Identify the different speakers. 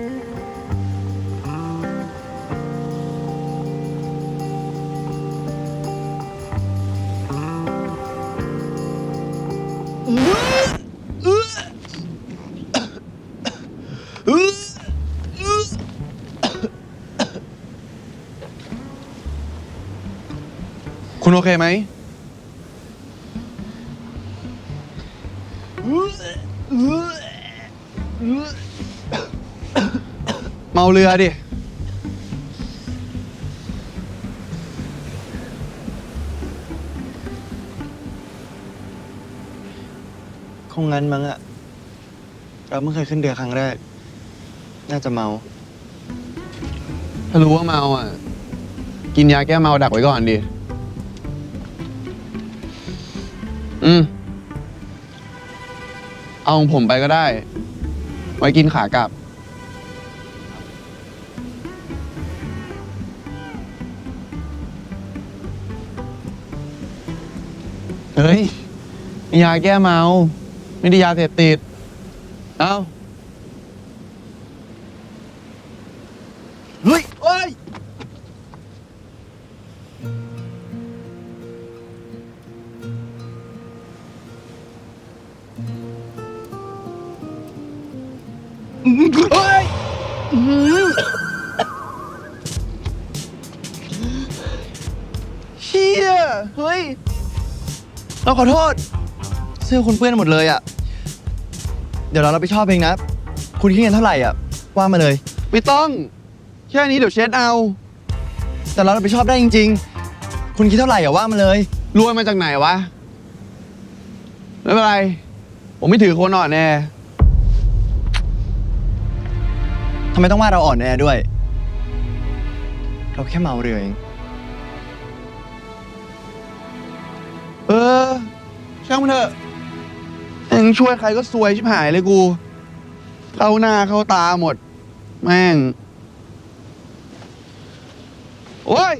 Speaker 1: คุณโอเคไหม มาเรือดิ
Speaker 2: คงงั้นมั้งอะเราเพิ่งเคยขึ้นเรือครั้งแรก น่าจะเมา
Speaker 1: ถ้ารู้ว่าเมาอะ กินยาแก้เมาดักไว้ก่อนดิ อืม เอาของผมไปก็ได้ ไว้กินขากลับ เฮ้ยยาแก้เมา ไม่ได้ยาเสพติด เอ้า เฮ้ยเฮ้ย เฮ้ย เชี่ยเฮ้ย เราขอโทษ
Speaker 2: เสื้อคุณเปื้อนหมดเลยอะเดี๋ยวเรารับผิดชอบเองนะ คุณคิดเงินเท่าไหร่อะว่ามาเลย
Speaker 1: ไม่ต้อง แค่นี้เดี๋ยวเช็ดเอา
Speaker 2: แต่เรารับผิดชอบได้จริง ๆ คุณคิดเท่าไหร่อะว่ามาเลย
Speaker 1: รวยมาจากไหนวะ ไม่เป็นไร ผมไม่ถือคนอ่อนแอ
Speaker 2: ทำไมต้องว่าเราอ่อนแอด้วย เราแค่เมาเรือเอง
Speaker 1: เออ ช่างมันเถอะเองช่วยใครก็ซวยชิบหายเลยกู เข้าหน้าเข้าตาหมด แม่ง โอ้ย